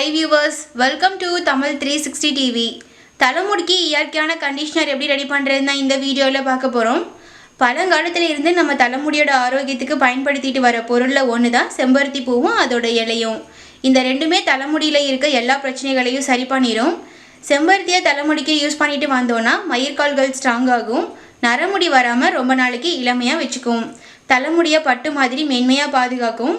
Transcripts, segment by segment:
Hi viewers welcome to Tamil three sixty TV தலைமுடிக்கு இயற்கையான conditioner எப்படி ready பண்ணுறதுன்னு இந்த வீடியோவில் பார்க்க போகிறோம் பழங்காலத்தில் இருந்து நம்ம தலைமுடியோட ஆரோக்கியத்துக்கு பயன்படுத்திட்டு வர பொருளில் ஒன்று தான் செம்பருத்தி பூவும் அதோட இலையும். இந்த ரெண்டுமே தலைமுடியில் இருக்க எல்லா பிரச்சனைகளையும் சரி பண்ணிடும் செம்பருத்தியை தலைமுடிக்கு யூஸ் பண்ணிட்டு வந்தோன்னா மயிர்கால்கள் ஸ்ட்ராங் ஆகும். நரமுடி வராமல் ரொம்ப நாளைக்கு இளமையாக வச்சுக்கும். தலைமுடியை பட்டு மாதிரி மென்மையாக பாதுகாக்கும்.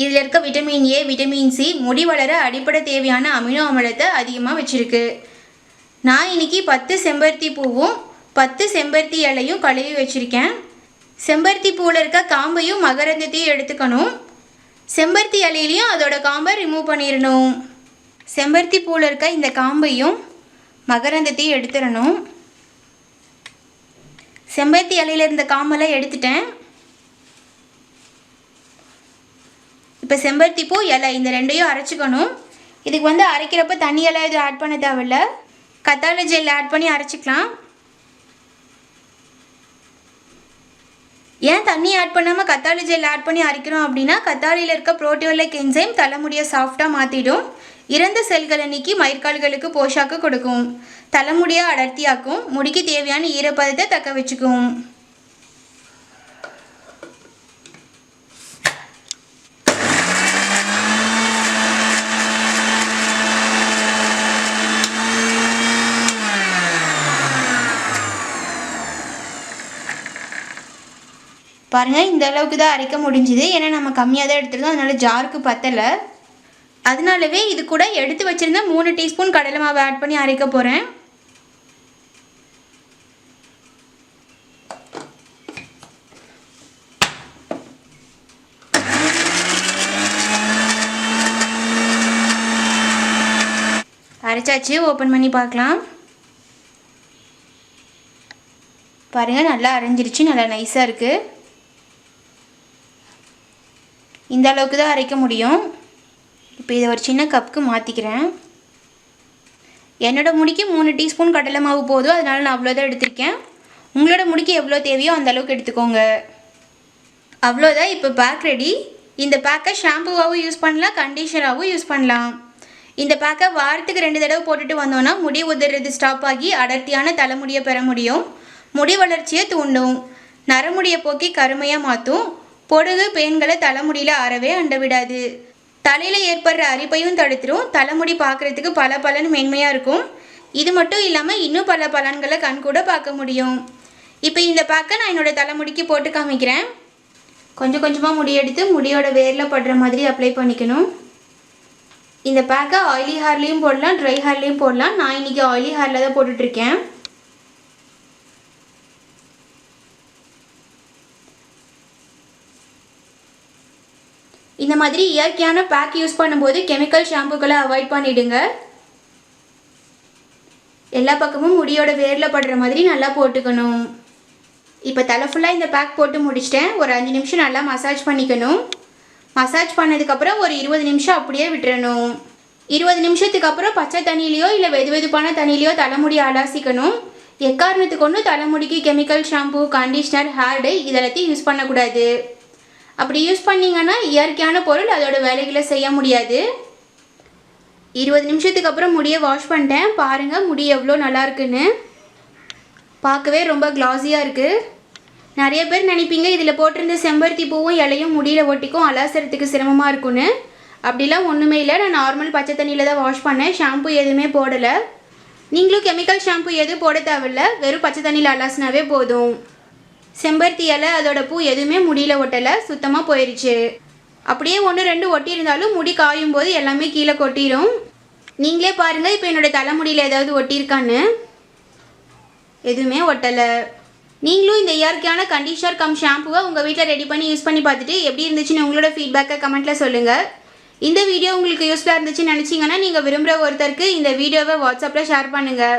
இதில் இருக்க விட்டமின் ஏ விட்டமின் சி முடி வளர அடிப்படை தேவையான அமினோ அமிலத்தை அதிகமாக வச்சுருக்கு. நான் இன்னைக்கு பத்து செம்பருத்தி பூவும் பத்து செம்பருத்தி இலையும் கழுவி வச்சுருக்கேன். செம்பருத்தி பூவில் இருக்க காம்பையும் மகரந்தத்தையும் எடுத்துக்கணும். செம்பருத்தி இலையிலையும் அதோட காம்பை ரிமூவ் பண்ணிடணும். செம்பருத்தி பூவில் இருக்க இந்த காம்பையும் மகரந்தத்தையும் எடுத்துடணும். செம்பருத்தி இலையில் இருந்த காம்பெல்லாம் எடுத்துட்டேன். இப்போ செம்பருத்தி பூ இலை இந்த ரெண்டையும் அரைச்சிக்கணும். இதுக்கு வந்து அரைக்கிறப்ப தண்ணியெல்லாம் எதுவும் ஆட் பண்ண தேவையில்ல. கத்தாழ ஜெல் ஆட் பண்ணி அரைச்சிக்கலாம். ஏன் தண்ணி ஆட் பண்ணாமல் கத்தாழி ஜெல் ஆட் பண்ணி அரைக்கிறோம் அப்படின்னா கத்தாழியில் இருக்க புரோட்டியோலிக் என்சைம் தலைமுடியை சாஃப்டாக மாற்றிடும் இறந்த செல்களை நீக்கி மயிர்கால்களுக்கு போஷாக்கு கொடுக்கும். தலைமுடியை அடர்த்தியாக்கும். முடிக்கு தேவையான ஈரப்பதத்தை தக்க வச்சுக்கும். பாருங்கள் இந்த அளவுக்கு தான் அரைக்க முடிஞ்சுது. ஏன்னா நம்ம கம்மியாக தான் எடுத்துருந்தோம். அதனால ஜாருக்கு பத்தலை. அதனாலவே இது கூட எடுத்து வச்சுருந்த மூணு டீஸ்பூன் கடலை மாவு ஆட் பண்ணி அரைக்க போகிறேன் அரைச்சாச்சு. ஓப்பன் பண்ணி பார்க்கலாம். பாருங்கள் நல்லா அரைஞ்சிருச்சு. நல்லா நைஸாக இருக்குது இந்த அளவுக்கு தான் அரைக்க முடியும். இப்போ இதை ஒரு சின்ன கப்புக்கு மாற்றிக்கிறேன் என்னோட முடிக்கு மூணு டீஸ்பூன் கடலை மாவு போதும். அதனால் நான் அவ்வளோதான் எடுத்திருக்கேன். உங்களோட முடிக்கு எவ்வளோ தேவையோ அந்த அளவுக்கு எடுத்துக்கோங்க. அவ்வளோதான் இப்போ பேக் ரெடி இந்த பேக்கை ஷாம்புவாகவும் யூஸ் பண்ணலாம் கண்டிஷனராகவும் யூஸ் பண்ணலாம். இந்த பேக்கை வாரத்துக்கு ரெண்டு தடவை போட்டுட்டு வந்தோன்னா முடி உதிர்றது ஸ்டாப் ஆகி அடர்த்தியான தலைமுடியை பெற முடியும். முடி வளர்ச்சியை தூண்டும். நரமுடியை போக்கி கருமையாக மாற்றும் பொடுகு பெண்களை தலைமுடியில் அறவே அண்ட விடாது தலையில் ஏற்படுற அரிப்பையும் தடுத்துரும். தலைமுடி பார்க்குறதுக்கு பல பலன் மென்மையாக இருக்கும். இது மட்டும் இல்லாமல் இன்னும் பல பலன்களை கண் கூட பார்க்க முடியும். இப்போ இந்த பேக்கை நான் என்னோட தலைமுடிக்கு போட்டு காமிக்கிறேன். கொஞ்சம் கொஞ்சமாக முடி எடுத்து முடியோட வேரில் படுற மாதிரி அப்ளை பண்ணிக்கணும். இந்த பேக்கை ஆயிலி ஹேர்லேயும் போடலாம் ட்ரை ஹேர்லேயும் போடலாம். நான் இன்றைக்கி ஆயிலி ஹேரில் தான் போட்டுட்ருக்கேன் இந்த மாதிரி இயற்கையான பேக் யூஸ் பண்ணும்போது கெமிக்கல் ஷாம்புகளை அவாய்ட் பண்ணிவிடுங்க எல்லா பக்கமும் முடியோட வேரில் படுற மாதிரி நல்லா போட்டுக்கணும். இப்போ தலை ஃபுல்லாக இந்த பேக் போட்டு முடிச்சிட்டேன். ஒரு அஞ்சு நிமிஷம் நல்லா மசாஜ் பண்ணிக்கணும். மசாஜ் பண்ணதுக்கப்புறம் ஒரு இருபது நிமிஷம் அப்படியே விட்டுறணும். இருபது நிமிஷத்துக்கு அப்புறம் பச்சை தண்ணியிலையோ இல்லை வெது வெதுப்பான தண்ணியிலையோ தலைமுடி அலாசிக்கணும். எக்காரணத்துக்கு ஒன்றும் தலைமுடிக்கு chemical shampoo conditioner hair dye இதெல்லாத்தையும் யூஸ் பண்ணக்கூடாது. அப்படி யூஸ் பண்ணிங்கன்னா இயற்கையான பொருள் அதோட வேலைகளை செய்ய முடியாது. இருபது நிமிஷத்துக்கு அப்புறம் முடியை வாஷ் பண்ணிட்டேன். பாருங்கள் முடி எவ்வளோ நல்லா இருக்குன்னு. பார்க்கவே ரொம்ப கிளாஸியாக இருக்குது நிறைய பேர் நினைப்பீங்க இதில் போட்டிருந்த செம்பருத்தி பூவும் இலையும் முடியில் ஒட்டிக்கும் அலாசறதுக்கு சிரமமாக இருக்குன்னு அப்படிலாம் ஒன்றுமே இல்லை. நான் நார்மல் பச்சை தண்ணியில் தான் வாஷ் பண்ணேன். ஷாம்பு எதுவுமே போடலை. நீங்களும் கெமிக்கல் ஷாம்பு எதுவும் போட தேவையில்ல. வெறும் பச்சை தண்ணியில் அலாசினாவே போதும். செம்பருத்தி இலை அதோட பூ எதுவுமே முடியல ஒட்டலை சுத்தமாக போயிடுச்சு அப்படியே ஒன்று ரெண்டு ஒட்டியிருந்தாலும் முடி காயும் போது எல்லாமே கீழே கொட்டிடும் நீங்களே பாருங்கள் இப்போ என்னோட தலைமுடியில் ஏதாவது ஒட்டியிருக்கான்னு. எதுவுமே ஒட்டலை. நீங்களும் இந்த இயற்கையான கண்டிஷனர் கம் ஷாம்புவை உங்கள் வீட்டில் ரெடி பண்ணி யூஸ் பண்ணி பார்த்துட்டு எப்படி இருந்துச்சுன்னு உங்களோட ஃபீட்பேக்கை கமெண்ட்டில் சொல்லுங்கள் இந்த வீடியோ உங்களுக்கு யூஸ்ஃபுல்லாக இருந்துச்சுன்னு நினச்சிங்கன்னா நீங்கள் விரும்புகிற ஒருத்தருக்கு இந்த வீடியோவை வாட்ஸ்அப்பில் ஷேர் பண்ணுங்கள்